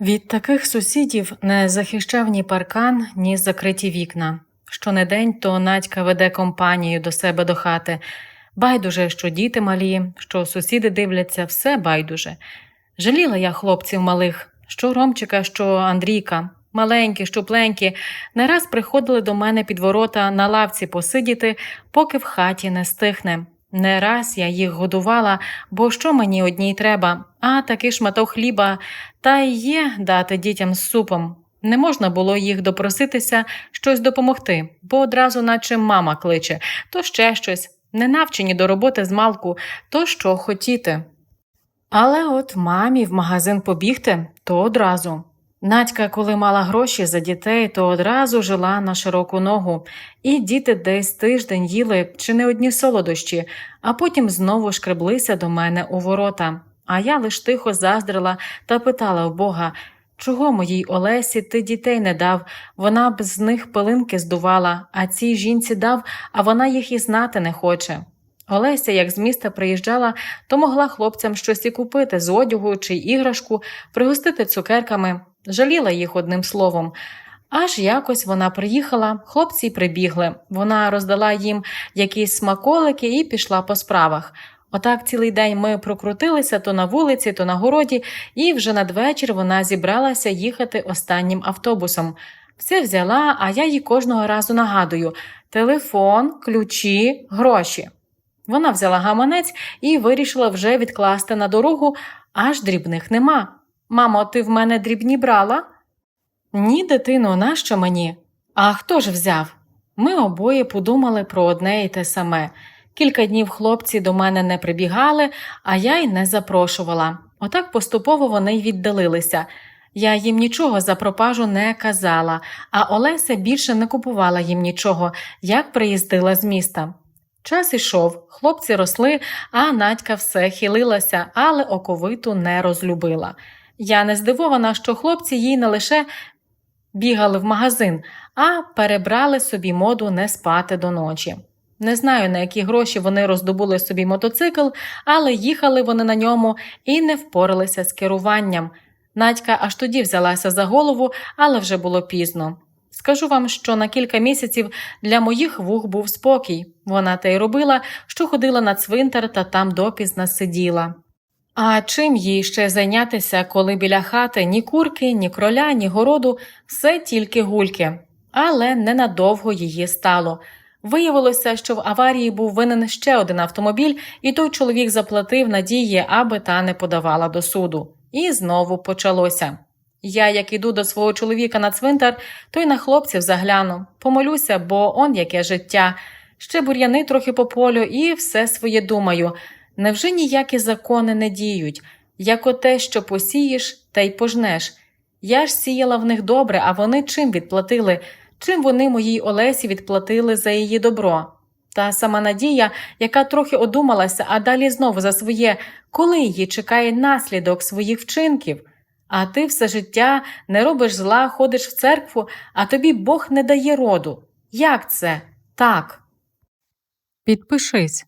Від таких сусідів не захищав ні паркан, ні закриті вікна. Щонедень то Надька веде компанію до себе до хати. Байдуже, що діти малі, що сусіди дивляться, все байдуже. Жаліла я хлопців малих, що Ромчика, що Андрійка, маленькі, щупленькі, не раз приходили до мене під ворота на лавці посидіти, поки в хаті не стихне. Не раз я їх годувала, бо що мені одній треба, а такий шматок хліба та й є дати дітям з супом. Не можна було їх допроситися щось допомогти, бо одразу, наче мама кличе, то ще щось, не навчені до роботи з малку, то що хотіти. Але от мамі в магазин побігти, то одразу. Надька, коли мала гроші за дітей, то одразу жила на широку ногу, і діти десь тиждень їли чи не одні солодощі, а потім знову шкреблися до мене у ворота. А я лиш тихо заздрила та питала в Бога, чого моїй Олесі ти дітей не дав, вона б з них пилинки здувала, а цій жінці дав, а вона їх і знати не хоче. Олеся, як з міста приїжджала, то могла хлопцям щось і купити з одягу чи іграшку, пригостити цукерками, жаліла їх одним словом. Аж якось вона приїхала, хлопці прибігли. Вона роздала їм якісь смаколики і пішла по справах. Отак цілий день ми прокрутилися то на вулиці, то на городі, і вже надвечір вона зібралася їхати останнім автобусом. Все взяла, а я їй кожного разу нагадую: телефон, ключі, гроші. Вона взяла гаманець і вирішила вже відкласти на дорогу, аж дрібних нема. Мамо, ти в мене дрібні брала? Ні, дитино, нащо мені? А хто ж взяв? Ми обоє подумали про одне і те саме. Кілька днів хлопці до мене не прибігали, а я й не запрошувала. Отак поступово вони й віддалилися. Я їм нічого за пропажу не казала, а Олеся більше не купувала їм нічого, як приїздила з міста. Час ішов, хлопці росли, а Надька все хилилася, але оковиту не розлюбила. Я не здивована, що хлопці їй не лише бігали в магазин, а перебрали собі моду не спати до ночі. Не знаю, на які гроші вони роздобули собі мотоцикл, але їхали вони на ньому і не впоралися з керуванням. Надька аж тоді взялася за голову, але вже було пізно. Скажу вам, що на кілька місяців для моїх вух був спокій. Вона те й робила, що ходила на цвинтар та там допізна сиділа. А чим їй ще зайнятися, коли біля хати ні курки, ні кроля, ні городу, все тільки гульки. Але ненадовго її стало. Виявилося, що в аварії був винен ще один автомобіль, і той чоловік заплатив надії, аби та не подавала до суду. І знову почалося. Я, як іду до свого чоловіка на цвинтар, то й на хлопців загляну, помолюся, бо он яке життя. Ще бур'яни трохи по полю і все своє думаю. Невже ніякі закони не діють, як оте, що посієш, та й пожнеш? Я ж сіяла в них добре, а вони чим відплатили? Чим вони моїй Олесі відплатили за її добро? Та сама Надія, яка трохи одумалася, а далі знову за своє, коли її чекає наслідок своїх вчинків? А ти все життя не робиш зла, ходиш в церкву, а тобі Бог не дає роду. Як це? Так. Підпишись,